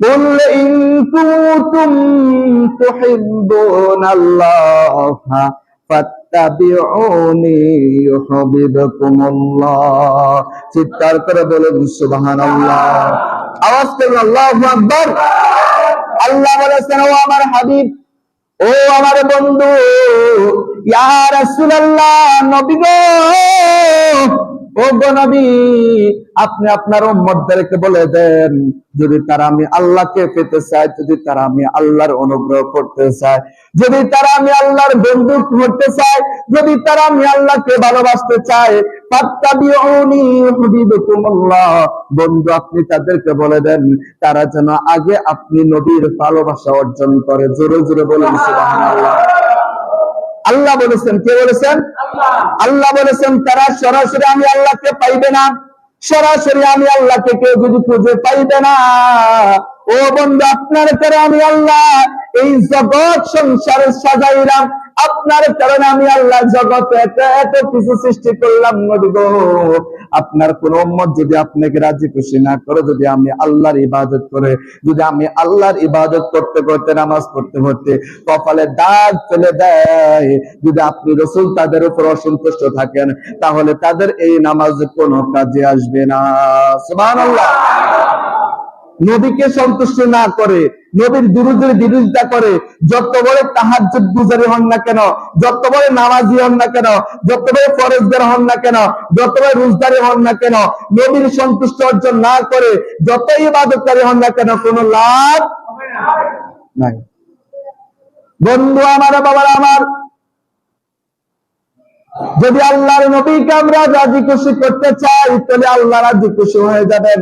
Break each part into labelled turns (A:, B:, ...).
A: قل إن كنتم تحبون الله فاتبعوني يحببكم الله চিৎকার করে বলুন সুবহানাল্লাহ আওয়াজ করুন আল্লাহু আকবার আল্লাহ বলেছেন ও আমার হাবিব ও আমার বন্ধু ইয়া রাসূলুল্লাহ নবী গো আপনি আপনার উম্মতদেরকে বলে দেন, যদি তারা আমি আল্লাহকে পেতে চায়, যদি তারা আমি আল্লাহর অনুগ্রহ করতে চায়, যদি তারা আমি আল্লাহর বন্ধু হতে চায়, যদি তারা আমি আল্লাহকে ভালোবাসতে চায় বন্ধু, আপনি তাদেরকে বলে দেন, তারা যেন আগে আপনি নবীর ভালোবাসা অর্জন করে। জোরে জোরে বলেন, সুবহানাল্লাহ। আল্লাহ বলেছেন কে বলেছেন? আল্লাহ। বলেছেন তারা সরাসরি আমি আল্লাহকে পাইবে না। সরাসরি আমি আল্লাহকে কেউ যদি খুঁজে পাইবে না। ও বন্ধু আপনার করে আমি আল্লাহ এই জগৎ সংসারে সাজাইলাম। আপনার কারণে আমি আল্লাহ জগতে এত এত কিছু সৃষ্টি করলাম নবী গো। আপনার কোন উম্মত যদি আপনাকে রাজি খুশি না করে, যদি আমি আল্লাহর ইবাদত করে, যদি আমি আল্লাহর ইবাদত করতে করতে, নামাজ পড়তে পড়তে কপালে দাগ ফেলে দেয়, যদি আপনি রসুল তাদের উপর অসন্তুষ্ট থাকেন, তাহলে তাদের এই নামাজ কোনো কাজে আসবে না। সুবহানাল্লাহ। নবীকে সন্তুষ্ট না করে, নবীর বিরুদ্ধে বিরোধিতা করে, যত বড় তাহাজ্জুদ গুজারি হন না কেন, যত বড় নামাজি হন না কেন, যত বড় ফরজদার হন না কেন, যত বড় রোজদারি হন না কেন, নবীর সন্তুষ্ট অর্জন না করে যতই ইবাদতকারী হন না কেন, কোনো লাভ নাই। বন্ধু আমার, বাবার আমার, যদি আল্লাহর নবীকে আমরা রাজি খুশি করতে চাই, তাহলে আল্লাহ রাজি খুশি হয়ে যাবেন।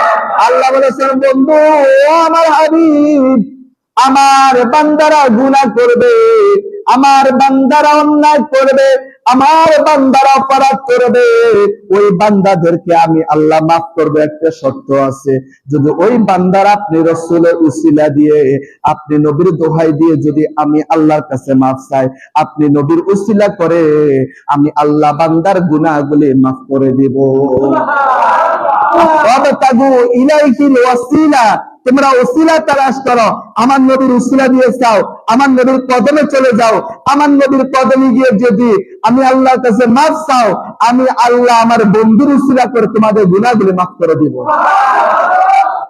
A: আল্লাহ বলেছেন, বন্ধু আমার হাবিব, আমার বান্দারা গুনাহ করবে, আমার বান্দারা অন্যায় করবে, আমার বান্দারা অপরাধ করবে। ওই বান্দাদেরকে আমি আল্লাহ মাফ করবে, একটা শর্ত আছে। যদি ওই বান্দার আপনি রসুলের উসিলা দিয়ে, আপনি নবীর দোহাই দিয়ে যদি আমি আল্লাহর কাছে মাফ চাই, আপনি নবীর উসিলা করে, আমি আল্লাহ বান্দার গুনাহগুলি মাফ করে দিব। তোমরা ওসিলা তালাশ করো। আমার নবীর উসিলা দিয়ে চাও আমার নবীর কদমে চলে যাও। আমার নবীর কদমে গিয়ে যদি আমি আল্লাহর কাছে মাফ চাও, আমি আল্লাহ আমার বন্ধুর উসিলা করে তোমাদের গুণাগুলি মাফ করে দিব।